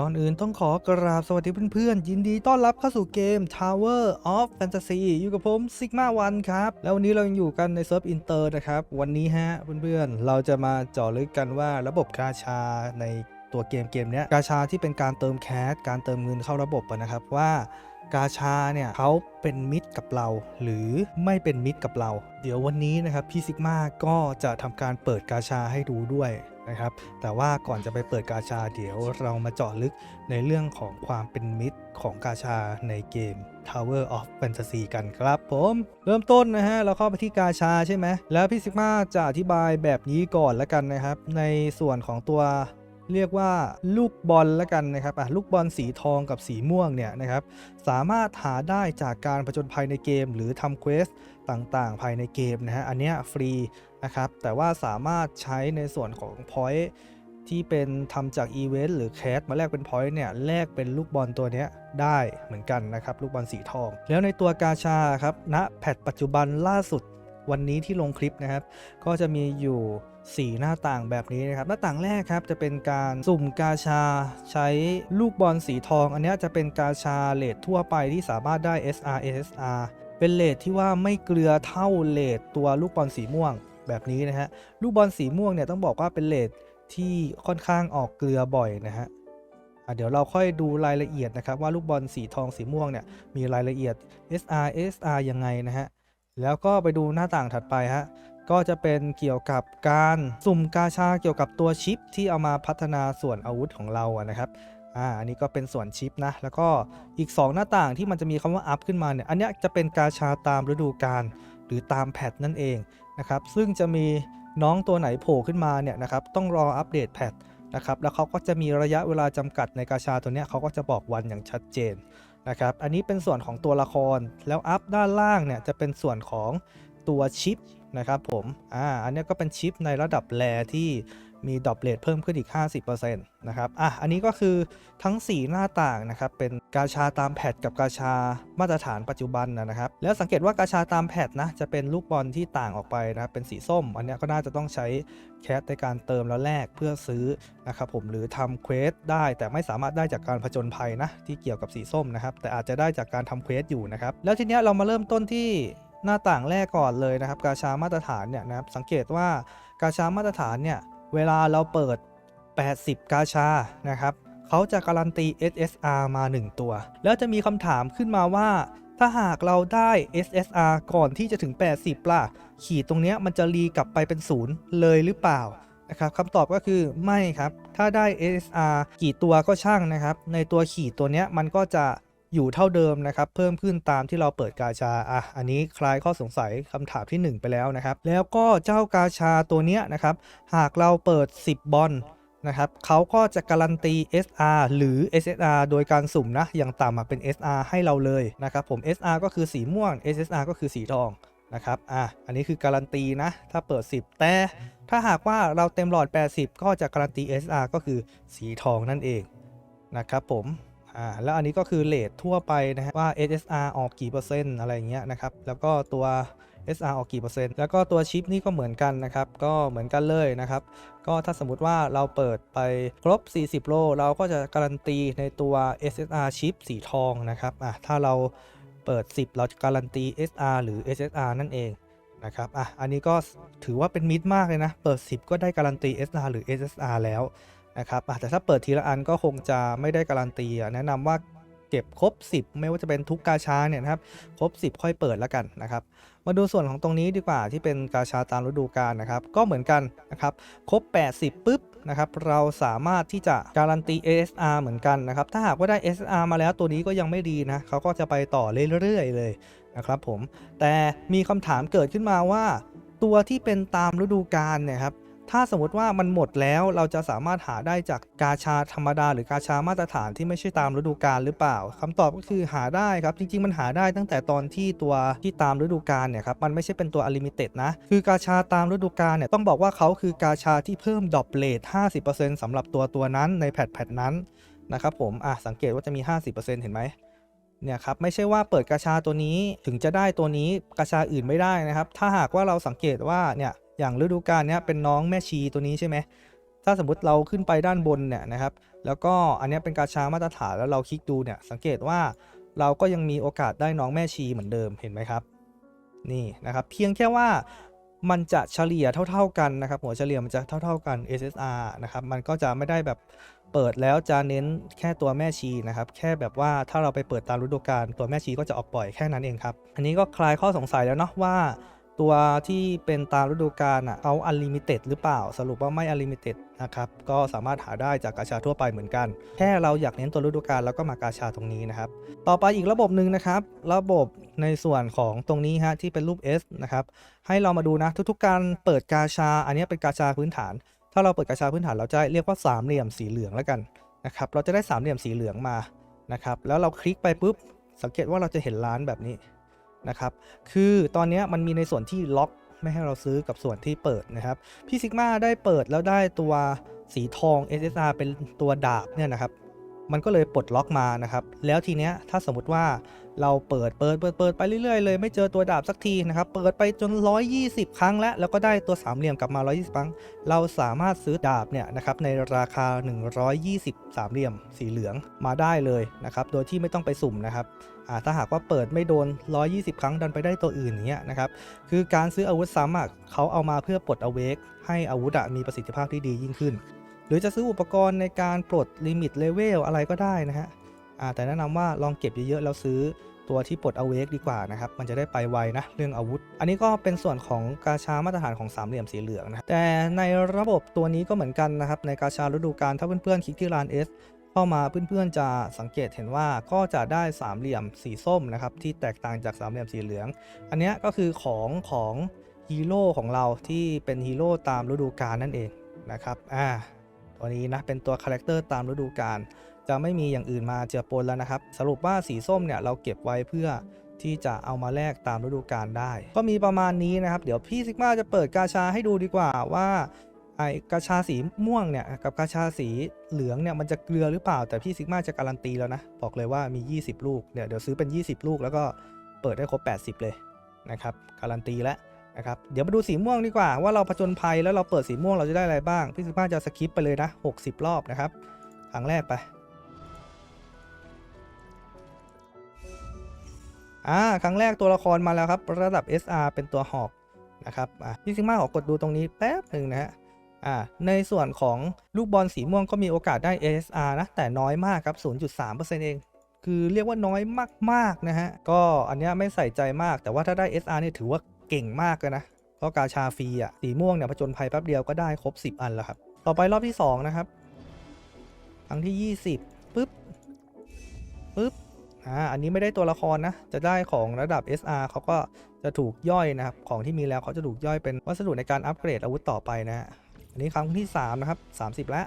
ก่อนอื่นต้องขอกราบสวัสดีเพื่อนๆ ยินดีต้อนรับเข้าสู่เกม Tower of Fantasy อยู่กับผมซิกมาวันครับ แล้ววันนี้เรายังอยู่กันในเซิร์ฟอินเตอร์นะครับ วันนี้ฮะเพื่อนๆ เราจะมาเจาะลึกกันว่าระบบกาชาในตัวเกมเกมนี้กาชาที่เป็นการเติมแคสการเติมเงินเข้าระบบนะครับว่า กาชาเนี่ยเขาเป็นมิตรกับเรา หรือไม่เป็นมิตรกับเรา เดี๋ยววันนี้นะครับพี่ซิกมาก็จะทำการเปิดกาชาให้ดูด้วยนะครับ แต่ว่าก่อนจะไปเปิดกาชาเดี๋ยวเรามาเจาะลึกในเรื่องของความเป็นมิตรของกาชาในเกม Tower of Fantasy กันครับผม เริ่มต้นนะฮะ เราเข้าไปที่กาชาใช่ไหมแล้วพี่ซิกมาจะอธิบายแบบนี้ก่อนแล้วกันนะครับ ในส่วนของตัว เรียกว่าลูกบอลแล้วกันนะครับอะลูกบอลสีทองกับสีม่วงเนี่ยนะครับสามารถหาได้จากการผจญภัยในเกม หรือทำเควสต่างๆ ภายในเกมนะฮะอันเนี้ยฟรีนะครับแต่ว่าสามารถใช้ในส่วนของ point ที่เป็นทำจากอีเวนต์หรือแคสมาแลกเป็น point เนี่ยแลกเป็นลูกบอลตัวเนี้ยได้เหมือนกันนะครับ ลูกบอลสีทอง แล้วในตัวกาชาครับณแพทปัจจุบันล่าสุด วันนี้ที่ลงคลิปนะครับ ก็จะมีอยู่ 4 หน้าต่างแบบนี้นะครับ หน้าต่างแรกครับจะเป็นการสุ่มกาชาใช้ลูกบอลสีทอง อันนี้จะเป็นกาชาเลททั่วไปที่สามารถได้ SRSR เป็นเลทที่ว่าไม่เกลือเท่าเลทตัวลูกบอลสีม่วงแบบนี้นะฮะลูกบอลสีม่วงเนี่ยต้องบอกว่าเป็นเลทที่ค่อนข้างออกเกลือบ่อยนะฮะเดี๋ยวเราค่อยดูรายละเอียดนะครับว่าลูกบอลสีทองสีม่วงเนี่ยมีรายละเอียด SRSR ยังไงนะฮะ แล้วก็ไปดูหน้าต่างถัดไปฮะก็จะเป็นเกี่ยวกับการสุ่มกาชาเกี่ยวกับตัวชิป ที่เอามาพัฒนาส่วนอาวุธของเราอะนะครับอ่าอันนี้ก็เป็นส่วนชิปนะ แล้วก็อีก 2 หน้าต่างที่มันจะมีคำว่าอัพขึ้นมาเนี่ยอันเนี้ยจะเป็นกาชาตามฤดูกาลหรือตามแพทนั่นเองนะครับซึ่งจะมีน้องตัวไหนโผล่ขึ้นมาเนี่ยนะครับต้องรออัปเดตแพทนะครับแล้วเขาก็จะมีระยะเวลาจำกัดในกาชาตัวเนี้ยเขาก็จะบอกวันอย่างชัดเจน นะครับ อันนี้เป็นส่วนของตัวละคร แล้วอัพด้านล่างเนี่ยจะเป็นส่วนของตัวชิปนะครับผม อ่า อันนี้ก็เป็นชิปในระดับแรที่ มีดอปเลทเพิ่มขึ้นอีก 50%นะครับ อะ อันนี้ก็คือทั้ง 4 หน้าต่างนะครับ เป็นกาชาตามแพทกับกาชามาตรฐานปัจจุบันนะครับ แล้วสังเกตว่ากาชาตามแพทนะ จะเป็นลูกบอลที่ต่างออกไปนะครับ เป็นสีส้ม อันนี้ก็น่าจะต้องใช้แคสในการเติมแล้วแลกเพื่อซื้อนะครับผม หรือทำเควสได้ แต่ไม่สามารถได้จากการผจญภัยนะ ที่เกี่ยวกับสีส้มนะครับ แต่อาจจะได้จากการทำเควสอยู่นะครับ แล้วทีนี้เรามาเริ่มต้นที่หน้าต่างแรกก่อนเลยนะครับ กาชามาตรฐานเนี่ยนะครับ สังเกตว่ากาชามาตรฐานเนี่ย เวลาเราเปิด 80 กาชานะครับเขาจะการันตี SSR มา 1 ตัว แล้วจะมีคำถามขึ้นมาว่า ถ้าหากเราได้ SSR ก่อนที่จะถึง 80 ล่ะ ขีดตรงเนี้ยมันจะรีกลับไปเป็นศูนย์เลยหรือเปล่านะครับคำตอบก็คือไม่ครับ ถ้าได้ SSR กี่ตัวก็ช่างนะครับ ในตัวขีดตัวเนี้ยมันก็จะ อยู่เท่าเดิมนะครับ เพิ่มขึ้นตามที่เราเปิดกาชาอะอันนี้คลายข้อสงสัยคำถามที่ 1 ไปแล้วนะครับ แล้วก็เจ้ากาชาตัวเนี้ยนะครับ หากเราเปิด 10 บอลนะครับเขาก็จะการันตี SR หรือ SSR โดยการสุ่มนะอย่างต่ำเป็น SR ให้เราเลยนะครับผม SR ก็คือสีม่วง SSR ก็คือสีทองนะครับอะอันนี้คือการันตีนะ ถ้าเปิด 10 แต่ถ้าหากว่าเราเต็มหลอด 80 ก็จะการันตี SR ก็คือสีทองนั่นเองนะครับผม อ่าแล้วอันนี้ก็คือเลททั่วไปนะฮะว่า SSR ออกกี่เปอร์เซ็นต์อะไรเงี้ยนะครับแล้วก็ตัว SR ออกกี่เปอร์เซ็นต์แล้วก็ตัวชิปนี่ก็เหมือนกันนะครับก็เหมือนกันเลยนะครับก็ถ้าสมมุติว่าเราเปิดไปครบ 40 โล เราก็จะการันตีในตัว SSR ชิปสีทองนะครับอะถ้าเราเปิด 10 เราจะการันตี SR หรือ SSR นั่นเองนะครับอะอันนี้ก็ถือว่าเป็นมิดมากเลยนะ เปิด 10 ก็ได้การันตี SR หรือ SSR แล้ว นะครับแต่ถ้าเปิดทีละอันก็คงจะไม่ได้การันตีแนะนำว่าเก็บครบ 10 ไม่ว่าจะเป็นทุกกาชาเนี่ยนะครับครบ 10 ค่อยเปิดแล้วกันนะครับ มาดูส่วนของตรงนี้ดีกว่าที่เป็นกาชาตามฤดูกาลนะครับ ก็เหมือนกันนะครับ ครบ 80ปุ๊บนะครับเราสามารถที่จะการันตี ASR เหมือนกันนะครับ ถ้าหากว่าได้ SR มาแล้วตัวนี้ก็ยังไม่ดีนะเขาก็จะไปต่อเรื่อยๆเลยนะครับผมแต่มีคำถามเกิดขึ้นมาว่า ตัวที่เป็นตามฤดูกาลเนี่ยครับ ถ้าสมมติว่ามันหมดแล้วเราจะสามารถหาได้จากกาชาธรรมดา หรือกาชามาตรฐานที่ไม่ใช่ตามฤดูกาลหรือเปล่าคำตอบก็คือหาได้ครับ จริง ๆ มันหาได้ตั้งแต่ตอนที่ตัวที่ตามฤดูกาลเนี่ยครับมันไม่ใช่เป็นตัวอลิมิเต็ดนะ คือกาชาตามฤดูกาลเนี่ยต้องบอกว่าเขาคือกาชาที่เพิ่มดอปเลท50%สำหรับตัวตัวนั้นในแพทแพทนั้นนะครับผมอะสังเกตว่าจะมี 50%เห็นไหมเนี่ยครับไม่ใช่ว่าเปิดกาชาตัวนี้ถึงจะได้ตัวนี้กาชาอื่นไม่ได้นะครับ ถ้าหากว่าเราสังเกตว่าเนี่ย อย่างฤดูกาลเนี้ยเป็นน้องแม่ชีตัวนี้ใช่ไหมถ้าสมมติเราขึ้นไปด้านบนเนี่ยนะครับ แล้วก็อันนี้เป็นกาชามาตรฐานแล้วเราคลิกดูเนี่ยสังเกตว่าเราก็ยังมีโอกาสได้น้องแม่ชีเหมือนเดิมเห็นไหมครับ นี่นะครับ เพียงแค่ว่ามันจะเฉลี่ยเท่า ๆกันนะครับ หัวเฉลี่ยมันจะเท่า ๆกัน SSR นะครับ มันก็จะไม่ได้แบบเปิดแล้วจะเน้นแค่ตัวแม่ชีนะครับ แค่แบบว่าถ้าเราไปเปิดตามฤดูกาลตัวแม่ชีก็จะออกปล่อยแค่นั้นเองครับ อันนี้ก็คลายข้อสงสัยแล้วเนาะว่า ตัวที่เป็นตามฤดูกาลอะเขาอันลิมิเต็ดหรือเปล่า สรุปว่าไม่อันลิมิเต็ดนะครับก็สามารถหาได้จากกาชาทั่วไปเหมือนกัน แค่เราอยากเน้นตัวฤดูกาลแล้วก็มากาชาตรงนี้นะครับ ต่อไปอีกระบบหนึ่งนะครับ ระบบในส่วนของตรงนี้ฮะที่เป็นรูป S นะครับให้เรามาดูนะทุกๆการเปิดกาชา อันนี้เป็นกาชาพื้นฐาน ถ้าเราเปิดกาชาพื้นฐานเราจะเรียกว่าสามเหลี่ยมสีเหลืองแล้วกันนะครับเราจะได้สามเหลี่ยมสีเหลืองมานะครับแล้วเราคลิกไปปุ๊บสังเกตว่าเราจะเห็นร้านแบบนี้ นะครับ คือตอนนี้มันมีในส่วนที่ล็อกไม่ให้เราซื้อกับส่วนที่เปิดนะครับพี่ซิกมาได้เปิดแล้วได้ตัวสีทอง SSR เป็นตัวดาบเนี่ยนะครับ มันก็เลยปลดล็อกมานะครับ แล้วทีเนี้ยถ้าสมมติว่าเราเปิดเปิดเปิดเปิดไปเรื่อยๆเลยไม่เจอตัวดาบสักทีนะครับ เปิดไปจน 120 ครั้งแล้ว แล้วก็ได้ตัวสามเหลี่ยมกลับมา 120 ครั้ง เราสามารถซื้อดาบเนี่ยนะครับในราคา 120 สามเหลี่ยมสีเหลืองมาได้เลยนะครับ โดยที่ไม่ต้องไปสุ่มนะครับถ้าหากว่าเปิดไม่โดน 120 ครั้งดันไปได้ตัวอื่นเงี้ยนะครับ คือการซื้ออาวุธซ้ำอะเขาเอามาเพื่อปลดอเวกให้อาวุธมีประสิทธิภาพที่ดียิ่งขึ้น หรือจะซื้ออุปกรณ์ในการปลดลิมิตเลเวลอะไรก็ได้นะฮะแต่แนะนำว่าลองเก็บเยอะๆแล้วซื้อตัวที่ปลดอเวกดีกว่านะครับ มันจะได้ไปไวนะเรื่องอาวุธ อันนี้ก็เป็นส่วนของกาชามาตรฐานของสามเหลี่ยมสีเหลืองนะ แต่ในระบบตัวนี้ก็เหมือนกันนะครับ ในกาชาฤดูกาลถ้าเพื่อนๆคลิกที่ร้าน S เข้ามาเพื่อนๆจะสังเกตเห็นว่าก็จะได้สามเหลี่ยมสีส้มนะครับที่แตกต่างจากสามเหลี่ยมสีเหลือง อันนี้ก็คือของของฮีโร่ของเราที่เป็นฮีโร่ตามฤดูกาลนั่นเองนะครับ อ่า ตัวนี้นะเป็นตัวคาแรคเตอร์ตามฤดูกาลจะไม่มีอย่างอื่นมาเจือปนแล้วนะครับ สรุปว่าสีส้มเนี่ยเราเก็บไว้เพื่อที่จะเอามาแลกตามฤดูกาลได้ ก็มีประมาณนี้นะครับ เดี๋ยวพี่ซิกมาจะเปิดกาชาให้ดูดีกว่าว่าไอกาชาสีม่วงเนี่ยกับกาชาสีเหลืองเนี่ยมันจะเกลือหรือเปล่า แต่พี่ซิกมาจะการันตีแล้วนะ บอกเลยว่ามี 20 ลูกเดี๋ยเดี๋ยวซื้อเป็น 20 ลูกแล้วก็เปิดได้ครบ 80 เลยนะครับการันตีแล้ว นะครับเดี๋ยวมาดูสีม่วงดีกว่าว่าเราผจญภัยแล้วเราเปิดสีม่วงเราจะได้อะไรบ้าง พี่สุภาพจะสคิปไปเลยนะ 60 รอบนะครับครั้งแรกไปอ่าครั้งแรกตัวละครมาแล้วครับ ระดับ SR เป็นตัวหอกนะครับอะพี่ซิกมาขอกดดูตรงนี้แป๊บหนึ่งนะฮะอ่าในส่วนของลูกบอลสีม่วงก็มีโอกาสได้ SR นะ แต่น้อยมากครับ 0.3%เองคือเรียกว่าน้อยมากๆนะฮะ ก็อันนี้ไม่ใส่ใจมากแต่ว่าถ้าได้ SR เนี่ยถือว่า เก่งมากเลยนะเพราะกาชาฟรีอะสีม่วงเนี่ยผจญภัยแป๊บเดียวก็ได้ครบ 10 อันแล้วครับ ต่อไปรอบที่ 2 นะครับ ครั้งที่ 20ปึ๊บปึ๊บอ่าอันนี้ไม่ได้ตัวละครนะ จะได้ของระดับ SR เขาก็จะถูกย่อยนะครับ ของที่มีแล้วเขาจะถูกย่อยเป็นวัสดุในการอัปเกรดอาวุธต่อไปนะฮะอันนี้ครั้งที่ 3 นะครับ 30 แล้ว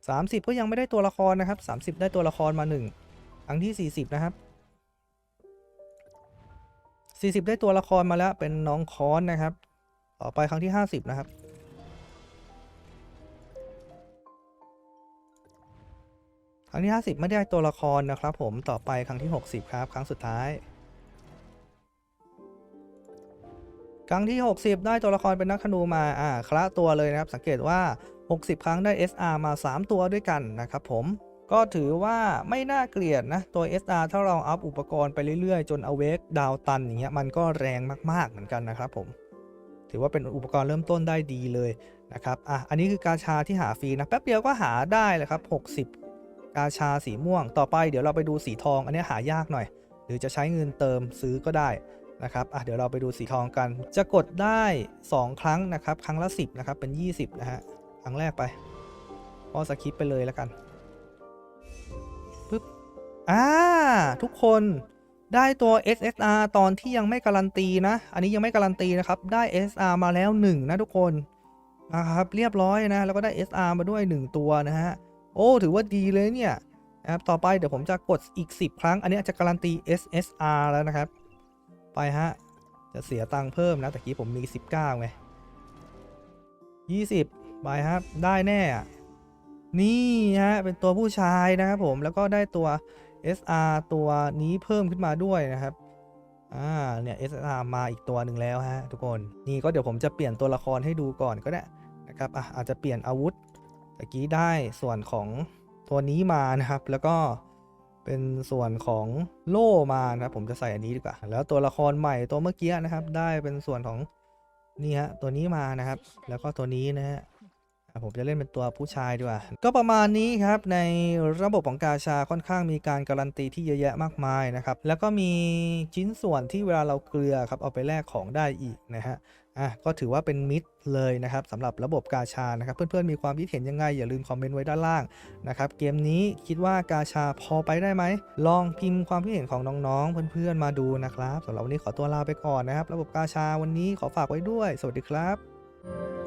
30 ก็ยังไม่ได้ตัวละครนะครับ 30 ได้ตัวละครมา 1 ครั้งที่ 40 นะครับ 40 ได้ตัวละครมาแล้วเป็นน้องคอนนะครับ ต่อไปครั้งที่ 50 นะครับ ครั้งที่ 50 ไม่ได้ตัวละครนะครับ ผมต่อไปครั้งที่ 60 ครับ ครั้งสุดท้าย ครั้งที่ 60 ได้ตัวละครเป็นนักธนูมาอ่าคละตัวเลยนะครับ สังเกตว่า 60 ครั้งได้ SR มา 3 ตัวด้วยกันนะครับผม ก็ถือว่าไม่น่าเกลียดนะ ตัว SR ถ้าเราอัพอุปกรณ์ไปเรื่อยๆ จนเอาเวกดาวตันอย่างเงี้ยมันก็แรงมากๆเหมือนกันนะครับผม ถือว่าเป็นอุปกรณ์เริ่มต้นได้ดีเลยนะครับอะอันนี้คือกาชาที่หาฟรีนะแป๊บเดียวก็หาได้เลยครับ 60 กาชาสีม่วง ต่อไปเดี๋ยวเราไปดูสีทอง อันนี้หายากหน่อย หรือจะใช้เงินเติมซื้อก็ได้นะครับอะเดี๋ยวเราไปดูสีทองกัน จะกดได้ 2 ครั้งนะครับ ครั้งละ 10นะครับเป็น 20นะฮะครั้งแรกไปก็สคิปไปเลยแล้วกัน ปึ๊บอ่าทุกคนได้ตัว SSR ตอนที่ยังไม่การันตีนะ อันนี้ยังไม่การันตีนะครับ ได้ SR มาแล้ว 1 นะทุกคนนะครับเรียบร้อยนะ แล้วก็ได้ SR มาด้วย 1 ตัวนะฮะ โอ้ ถือว่าดีเลยเนี่ยนะครับต่อไปเดี๋ยวผมจะกดอีก 10 ครั้ง อันนี้จะการันตี SSR แล้วนะครับ ไปฮะ จะเสียตังค์เพิ่มนะแต่กี้ผมมี 19ไง20 ไปครับ ได้แน่ นี่ฮะเป็นตัวผู้ชายนะครับผมแล้วก็ได้ตัว SR ตัวนี้เพิ่มขึ้นมาด้วยนะครับอ่าเนี่ย SR มาอีกตัวหนึ่งแล้วฮะทุกคนนี่ก็เดี๋ยวผมจะเปลี่ยนตัวละครให้ดูก่อนก็ได้นะครับอะอาจจะเปลี่ยนอาวุธตะกี้ได้ส่วนของตัวนี้มานะครับ แล้วก็เป็นส่วนของโล่มานะครับผมจะใส่อันนี้ดีกว่า แล้วตัวละครใหม่ตัวเมื่อกี้นะครับ ได้เป็นส่วนของนี่ฮะตัวนี้มานะครับ แล้วก็ตัวนี้นะฮะอะ ผมจะเล่นเป็นตัวผู้ชายดีกว่า ก็ประมาณนี้ครับ ในระบบของกาชาค่อนข้างมีการการันตีที่เยอะแยะมากมายนะครับ แล้วก็มีชิ้นส่วนที่เวลาเราเกลือครับเอาไปแลกของได้อีกนะฮะอะก็ถือว่าเป็นมิตรเลยนะครับสำหรับระบบกาชานะครับ เพื่อนๆมีความคิดเห็นยังไง อย่าลืมคอมเมนต์ไว้ด้านล่างนะครับ เกมนี้คิดว่ากาชาพอไปได้ไหม ลองพิมพ์ความคิดเห็นของน้องๆ เพื่อนๆมาดูนะครับสำหรับวันนี้ขอตัวลาไปก่อนนะครับ ระบบกาชาวันนี้ขอฝากไว้ด้วย สวัสดีครับ